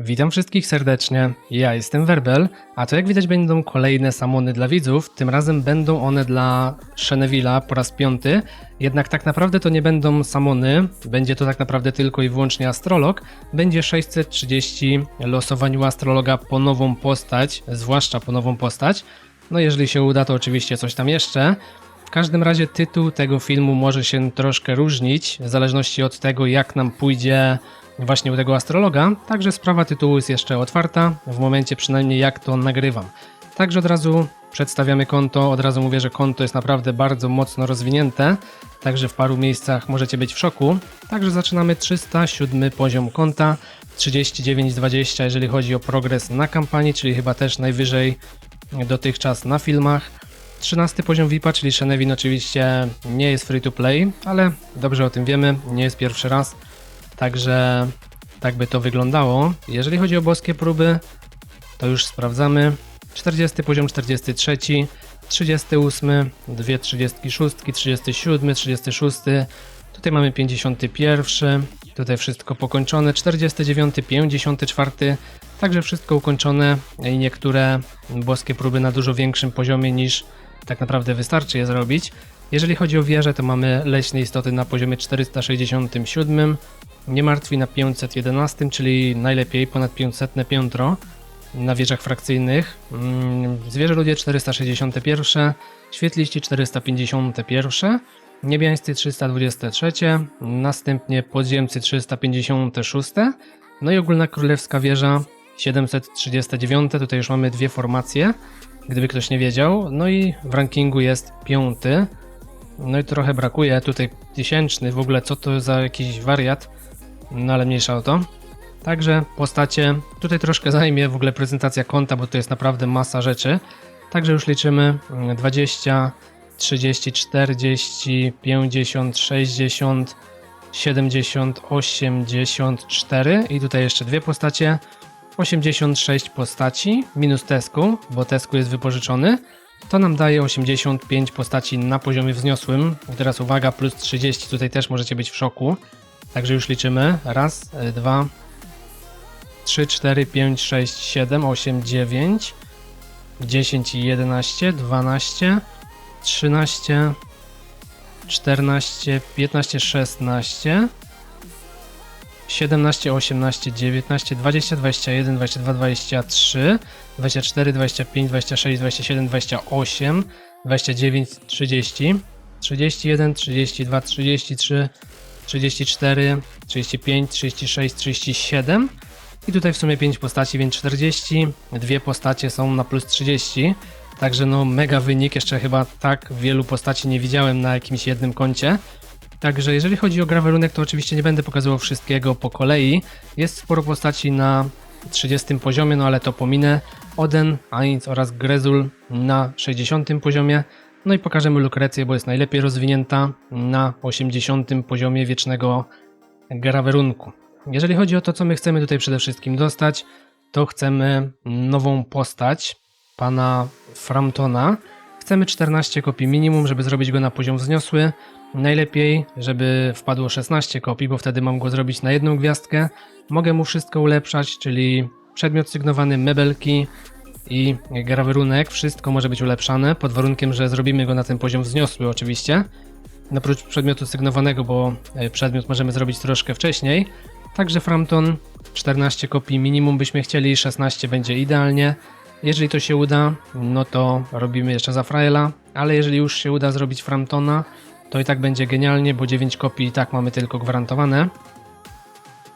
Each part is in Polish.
Witam wszystkich serdecznie. Ja jestem Werbel, a to jak widać będą kolejne samony dla widzów. Tym razem będą one dla Shenevilla po raz piąty. Jednak tak naprawdę to nie będą samony, będzie to tak naprawdę tylko i wyłącznie astrolog. Będzie 630 losowań u astrologa po nową postać, zwłaszcza po nową postać. No jeżeli się uda, to oczywiście coś tam jeszcze. W każdym razie tytuł tego filmu może się troszkę różnić, w zależności od tego, jak nam pójdzie właśnie u tego astrologa. Także sprawa tytułu jest jeszcze otwarta, w momencie przynajmniej jak to nagrywam. Także od razu przedstawiamy konto, od razu mówię, że konto jest naprawdę bardzo mocno rozwinięte, także w paru miejscach możecie być w szoku. Także zaczynamy 307 poziom konta, 39,20 jeżeli chodzi o progres na kampanii, czyli chyba też najwyżej dotychczas na filmach. 13 poziom VIPa, czyli Shenevin oczywiście nie jest free to play, ale dobrze o tym wiemy, nie jest pierwszy raz, także tak by to wyglądało. Jeżeli chodzi o boskie próby, to już sprawdzamy. 40 poziom 43, 38, 2 36, 37, 36, tutaj mamy 51, tutaj wszystko pokończone, 49, 54, także wszystko ukończone i niektóre boskie próby na dużo większym poziomie niż tak naprawdę wystarczy je zrobić. Jeżeli chodzi o wieże, to mamy leśne istoty na poziomie 467, nie martwi na 511, czyli najlepiej ponad 500 piętro na wieżach frakcyjnych. Zwierzę ludzie 461, świetliści 451, niebiańscy 323, następnie podziemcy 356, no i ogólna królewska wieża 739. Tutaj już mamy dwie formacje, gdyby ktoś nie wiedział. No i w rankingu jest piąty. No i trochę brakuje tutaj tysięczny, w ogóle co to za jakiś wariat, no ale mniejsza o to. Także postacie, tutaj troszkę zajmie w ogóle prezentacja konta, bo to jest naprawdę masa rzeczy. Także już liczymy mm, 20, 30, 40, 50, 60, 70, 84 i tutaj jeszcze dwie postacie. 86 postaci minus Tesku, bo Tesku jest wypożyczony. To nam daje 85 postaci na poziomie wzniosłym. I teraz uwaga, plus 30, tutaj też możecie być w szoku. Także już liczymy. Raz, e, dwa, 3, 4, 5, 6, 7, 8, 9, 10 i 11, 12, 13, 14, 15, 16, 17, 18, 19, 20, 21, 22, 23, 24, 25, 26, 27, 28, 29, 30, 31, 32, 33, 34, 35, 36, 37 i tutaj w sumie 5 postaci, więc 40, dwie postacie są na plus 30, także no mega wynik, jeszcze chyba tak wielu postaci nie widziałem na jakimś jednym koncie. Także jeżeli chodzi o grawerunek, to oczywiście nie będę pokazywał wszystkiego po kolei. Jest sporo postaci na 30 poziomie, no ale to pominę. Oden, Ainz oraz Grezul na 60 poziomie. No i pokażemy Lukrecję, bo jest najlepiej rozwinięta na 80 poziomie wiecznego grawerunku. Jeżeli chodzi o to, co my chcemy tutaj przede wszystkim dostać, to chcemy nową postać pana Framptona. Chcemy 14 kopii minimum, żeby zrobić go na poziom wzniosły. Najlepiej, żeby wpadło 16 kopii, bo wtedy mam go zrobić na jedną gwiazdkę. Mogę mu wszystko ulepszać, czyli przedmiot sygnowany, mebelki i grawerunek. Wszystko może być ulepszane, pod warunkiem, że zrobimy go na ten poziom wzniosły oczywiście. Oprócz przedmiotu sygnowanego, bo e, przedmiot możemy zrobić troszkę wcześniej. Także Frampton 14 kopii minimum byśmy chcieli, 16 będzie idealnie. Jeżeli to się uda, no to robimy jeszcze za Fraela, ale jeżeli już się uda zrobić Framptona, to i tak będzie genialnie, bo 9 kopii i tak mamy tylko gwarantowane.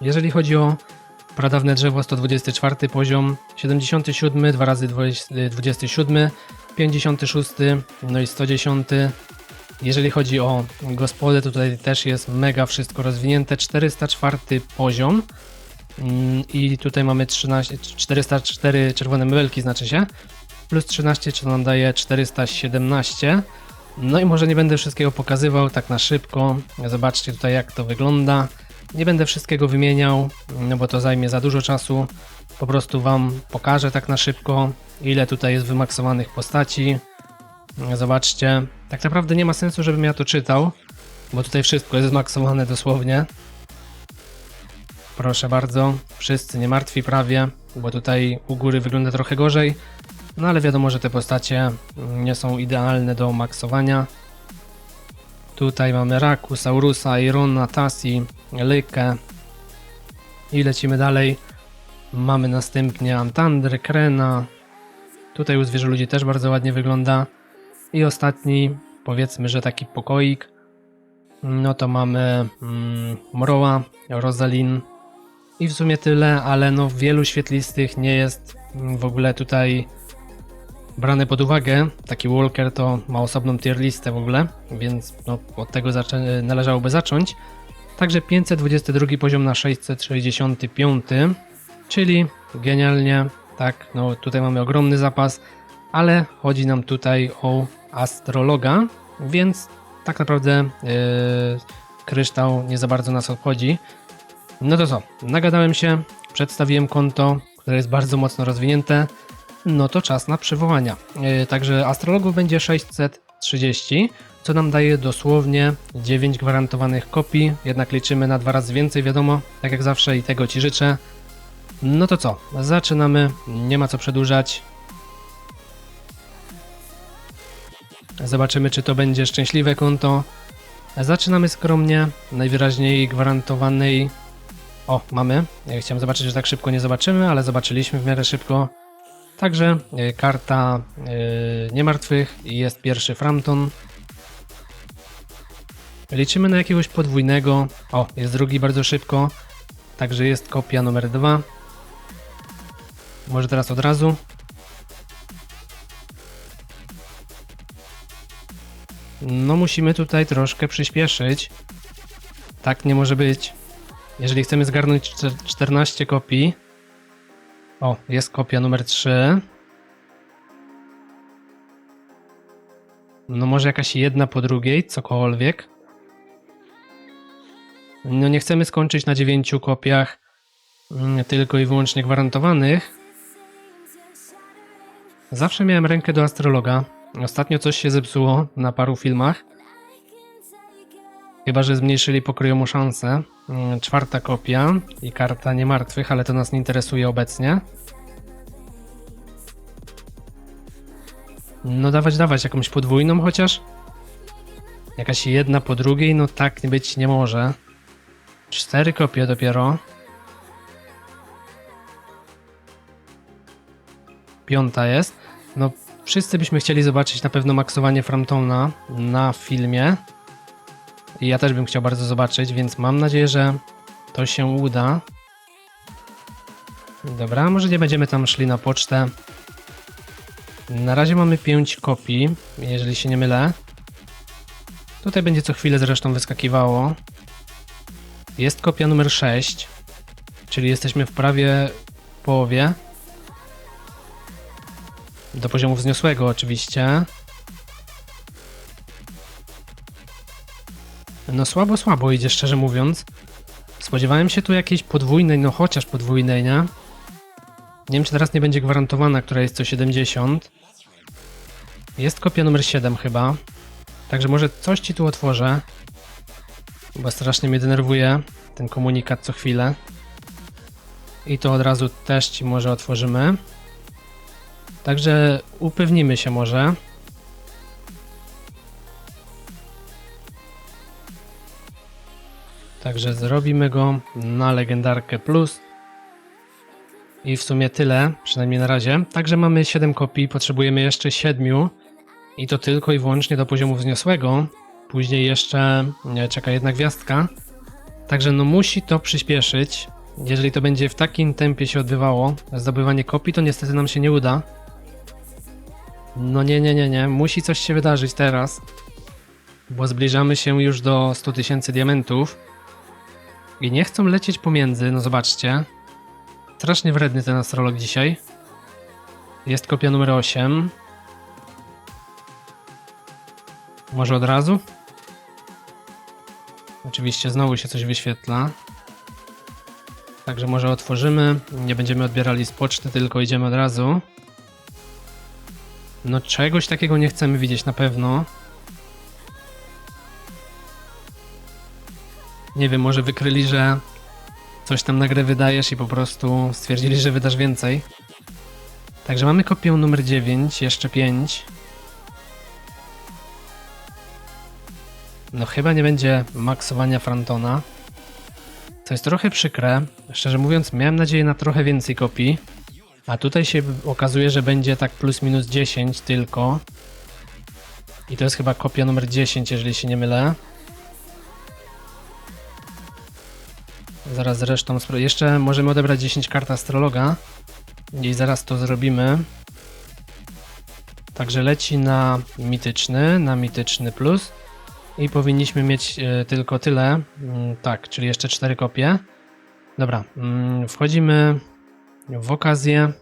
Jeżeli chodzi o pradawne drzewo, 124 poziom, 77, 2 razy 27, 56, no i 110. Jeżeli chodzi o gospodę, to tutaj też jest mega wszystko rozwinięte. 404 poziom. Mm, I tutaj mamy 13, 404 czerwone mebelki, znaczy się. Plus 13, co nam daje 417. No i może nie będę wszystkiego pokazywał tak na szybko. Zobaczcie tutaj jak to wygląda. Nie będę wszystkiego wymieniał, no bo to zajmie za dużo czasu. Po prostu Wam pokażę tak na szybko, ile tutaj jest wymaksowanych postaci. Zobaczcie. Tak naprawdę nie ma sensu, żebym ja to czytał, bo tutaj wszystko jest zmaksowane dosłownie. Proszę bardzo, wszyscy nie martwi prawie, bo tutaj u góry wygląda trochę gorzej. No ale wiadomo, że te postacie nie są idealne do maksowania. Tutaj mamy Raku, Saurusa, Irona, Tassi, Lykę. I lecimy dalej. Mamy następnie Antandry, Krena. Tutaj u zwierzę ludzi też bardzo ładnie wygląda. I ostatni, powiedzmy, że taki pokoik. No to mamy mm, Mroła, Rosalin i w sumie tyle, ale no wielu świetlistych nie jest w ogóle tutaj brane pod uwagę. Taki Walker to ma osobną tier listę w ogóle, więc no, od tego należałoby zacząć. Także 522 poziom na 665, czyli genialnie, tak, no tutaj mamy ogromny zapas, ale chodzi nam tutaj o astrologa, więc tak naprawdę yy, kryształ nie za bardzo nas obchodzi. No to co, nagadałem się, przedstawiłem konto, które jest bardzo mocno rozwinięte, no to czas na przywołania. Yy, także astrologów będzie 630, co nam daje dosłownie 9 gwarantowanych kopii, jednak liczymy na dwa razy więcej, wiadomo, tak jak zawsze i tego Ci życzę. No to co, zaczynamy, nie ma co przedłużać. Zobaczymy, czy to będzie szczęśliwe konto. Zaczynamy skromnie, najwyraźniej gwarantowanej. O, mamy. Ja chciałem zobaczyć, że tak szybko nie zobaczymy, ale zobaczyliśmy w miarę szybko. Także y, karta y, niemartwych jest pierwszy Frampton. Liczymy na jakiegoś podwójnego. O, jest drugi bardzo szybko. Także jest kopia numer dwa. Może teraz od razu. No musimy tutaj troszkę przyspieszyć. Tak nie może być. Jeżeli chcemy zgarnąć czter- 14 kopii. O, jest kopia numer 3. No może jakaś jedna po drugiej, cokolwiek. No nie chcemy skończyć na 9 kopiach mm, tylko i wyłącznie gwarantowanych. Zawsze miałem rękę do astrologa. Ostatnio coś się zepsuło na paru filmach. Chyba, że zmniejszyli pokryjomu szanse. Mm, Czwarta kopia i karta niemartwych, ale to nas nie interesuje obecnie. No dawać, dawać jakąś podwójną chociaż. Jakaś jedna po drugiej, no tak być nie może. Cztery kopie dopiero. Piąta jest. No wszyscy byśmy chcieli zobaczyć na pewno maksowanie Framptona na filmie. I ja też bym chciał bardzo zobaczyć, więc mam nadzieję, że to się uda. Dobra, może nie będziemy tam szli na pocztę. Na razie mamy 5 kopii, jeżeli się nie mylę. Tutaj będzie co chwilę zresztą wyskakiwało. Jest kopia numer 6, czyli jesteśmy w prawie połowie. Do poziomu wzniosłego oczywiście. No słabo, słabo idzie szczerze mówiąc. Spodziewałem się tu jakiejś podwójnej, no chociaż podwójnej, nie? Nie wiem czy teraz nie będzie gwarantowana, która jest co 70. Jest kopia numer 7 chyba. Także może coś ci tu otworzę. Bo strasznie mnie denerwuje ten komunikat co chwilę. I to od razu też ci może otworzymy. Także upewnimy się może. Także zrobimy go na legendarkę plus. I w sumie tyle, przynajmniej na razie. Także mamy 7 kopii, potrzebujemy jeszcze 7. I to tylko i wyłącznie do poziomu wzniosłego. Później jeszcze czeka jedna gwiazdka. Także no musi to przyspieszyć. Jeżeli to będzie w takim tempie się odbywało, zdobywanie kopii, to niestety nam się nie uda. No nie, nie, nie, nie. Musi coś się wydarzyć teraz. Bo zbliżamy się już do 100 tysięcy diamentów. I nie chcą lecieć pomiędzy, no zobaczcie. Strasznie wredny ten astrolog dzisiaj. Jest kopia numer 8. Może od razu? Oczywiście znowu się coś wyświetla. Także może otworzymy. Nie będziemy odbierali z poczty, tylko idziemy od razu. No czegoś takiego nie chcemy widzieć na pewno. Nie wiem, może wykryli, że coś tam na grę wydajesz i po prostu stwierdzili, że wydasz więcej. Także mamy kopię numer 9, jeszcze 5. No chyba nie będzie maksowania Frantona. Co jest trochę przykre. Szczerze mówiąc, miałem nadzieję na trochę więcej kopii. A tutaj się okazuje, że będzie tak plus minus 10 tylko. I to jest chyba kopia numer 10, jeżeli się nie mylę. Zaraz zresztą jeszcze możemy odebrać 10 kart astrologa. I zaraz to zrobimy. Także leci na mityczny, na mityczny plus. I powinniśmy mieć e, tylko tyle. Mm, tak, czyli jeszcze 4 kopie. Dobra, mm, wchodzimy w okazję.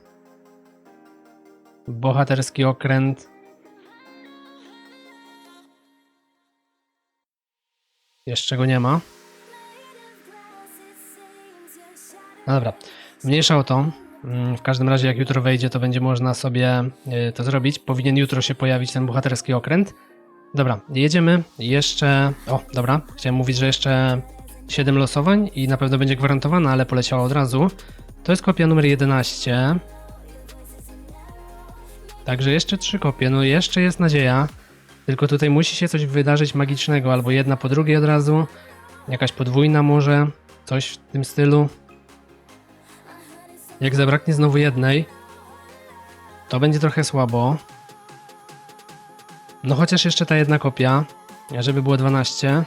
Bohaterski okręt. Jeszcze go nie ma. No dobra, mniejsza o to. Mm, W każdym razie, jak jutro wejdzie, to będzie można sobie y, to zrobić. Powinien jutro się pojawić ten bohaterski okręt. Dobra, jedziemy. Jeszcze. O, dobra. Chciałem mówić, że jeszcze 7 losowań i na pewno będzie gwarantowana, ale poleciała od razu. To jest kopia numer 11. Także jeszcze 3 kopie. No, jeszcze jest nadzieja. Tylko tutaj musi się coś wydarzyć magicznego, albo jedna po drugiej od razu. Jakaś podwójna może. Coś w tym stylu. Jak zabraknie znowu jednej, to będzie trochę słabo. No chociaż jeszcze ta jedna kopia, żeby było 12.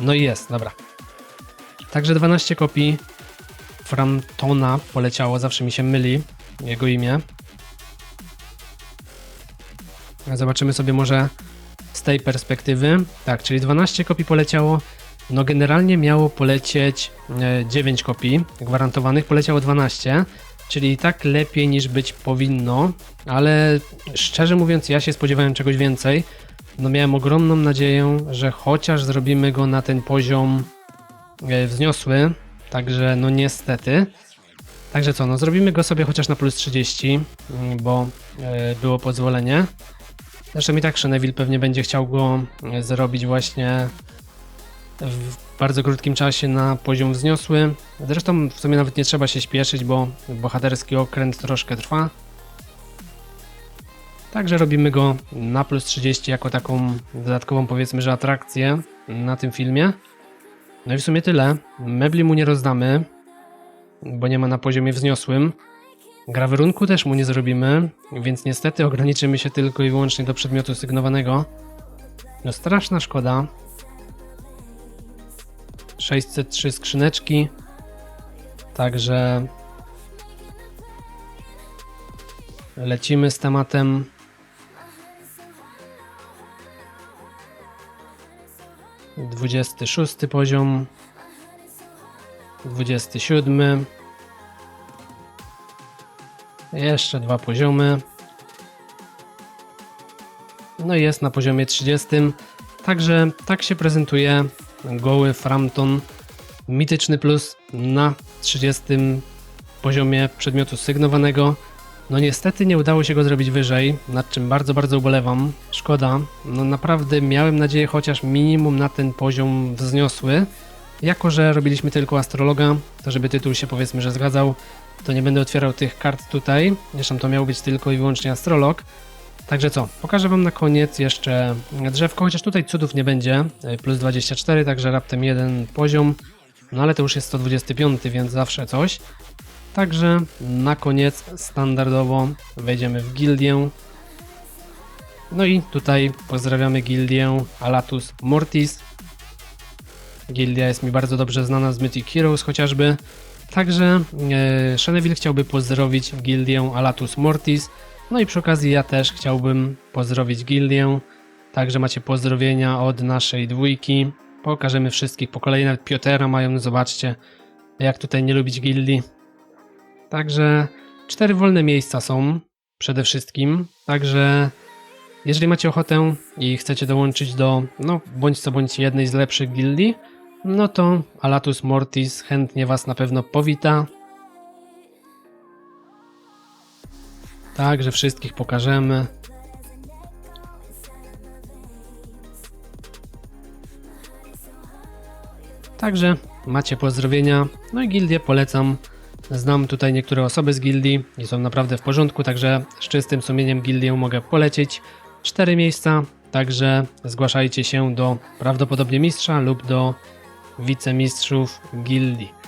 No i jest, dobra. Także 12 kopii Frantona poleciało, zawsze mi się myli jego imię. Zobaczymy sobie może z tej perspektywy. Tak, czyli 12 kopii poleciało. No generalnie miało polecieć e, 9 kopii gwarantowanych, poleciało 12, czyli i tak lepiej niż być powinno, ale szczerze mówiąc ja się spodziewałem czegoś więcej. No miałem ogromną nadzieję, że chociaż zrobimy go na ten poziom e, wzniosły, także no niestety. Także co, no zrobimy go sobie chociaż na plus 30, mm, bo e, było pozwolenie. Zresztą i tak Sheneville pewnie będzie chciał go e, zrobić właśnie w bardzo krótkim czasie na poziom wzniosły. Zresztą w sumie nawet nie trzeba się śpieszyć, bo bohaterski okręt troszkę trwa. Także robimy go na plus 30 jako taką dodatkową powiedzmy, że atrakcję na tym filmie. No i w sumie tyle. Mebli mu nie rozdamy, bo nie ma na poziomie wzniosłym. Grawerunku też mu nie zrobimy, więc niestety ograniczymy się tylko i wyłącznie do przedmiotu sygnowanego. No straszna szkoda. 603 skrzyneczki. Także lecimy z tematem. Dwudziesty szósty poziom. Dwudziesty siódmy. Jeszcze dwa poziomy. No i jest na poziomie 30. Także tak się prezentuje goły Frampton mityczny plus na 30 poziomie przedmiotu sygnowanego. No niestety nie udało się go zrobić wyżej, nad czym bardzo, bardzo ubolewam. Szkoda. No naprawdę miałem nadzieję chociaż minimum na ten poziom wzniosły. Jako, że robiliśmy tylko astrologa, to żeby tytuł się powiedzmy, że zgadzał, to nie będę otwierał tych kart tutaj. Zresztą to miał być tylko i wyłącznie astrolog. Także co, pokażę Wam na koniec jeszcze drzewko, chociaż tutaj cudów nie będzie, y, plus 24, także raptem jeden poziom, no ale to już jest 125, więc zawsze coś. Także na koniec standardowo wejdziemy w gildię. No i tutaj pozdrawiamy gildię Alatus Mortis. Gildia jest mi bardzo dobrze znana z Mythic Heroes chociażby. Także e, chciałby pozdrowić gildię Alatus Mortis. No i przy okazji ja też chciałbym pozdrowić gildię. Także macie pozdrowienia od naszej dwójki. Pokażemy wszystkich po kolei, nawet Piotera mają, zobaczcie jak tutaj nie lubić gildii. Także cztery wolne miejsca są przede wszystkim. Także jeżeli macie ochotę i chcecie dołączyć do, no bądź co bądź jednej z lepszych gildii, no to Alatus Mortis chętnie Was na pewno powita. Także wszystkich pokażemy. Także macie pozdrowienia, no i gildię polecam. Znam tutaj niektóre osoby z gildii i są naprawdę w porządku, także z czystym sumieniem gildię mogę polecić. Cztery miejsca, także zgłaszajcie się do prawdopodobnie mistrza lub do wicemistrzów gildii.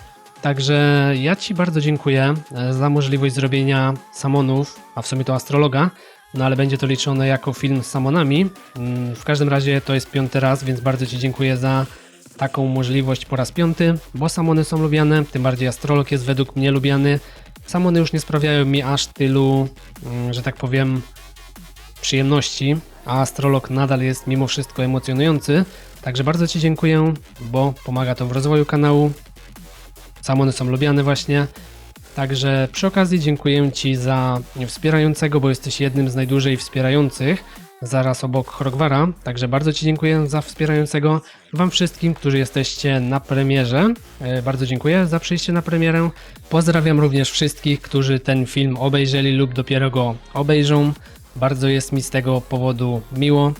Także ja Ci bardzo dziękuję e, za możliwość zrobienia samonów, a w sumie to astrologa, no ale będzie to liczone jako film z samonami. Mm, W każdym razie to jest piąty raz, więc bardzo Ci dziękuję za taką możliwość po raz piąty, bo samony są lubiane, tym bardziej astrolog jest według mnie lubiany. Samony już nie sprawiają mi aż tylu, mm, że tak powiem, przyjemności, a astrolog nadal jest mimo wszystko emocjonujący. Także bardzo Ci dziękuję, bo pomaga to w rozwoju kanału. Samony są lubiane właśnie. Także przy okazji dziękuję Ci za wspierającego, bo jesteś jednym z najdłużej wspierających, zaraz obok Chrogwara. Także bardzo Ci dziękuję za wspierającego. Wam wszystkim, którzy jesteście na premierze, e, bardzo dziękuję za przyjście na premierę. Pozdrawiam również wszystkich, którzy ten film obejrzeli lub dopiero go obejrzą. Bardzo jest mi z tego powodu miło.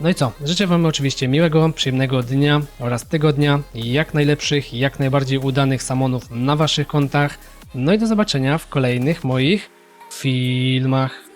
No i co? Życzę Wam oczywiście miłego, przyjemnego dnia oraz tygodnia jak najlepszych, jak najbardziej udanych samonów na Waszych kontach. No i do zobaczenia w kolejnych moich filmach.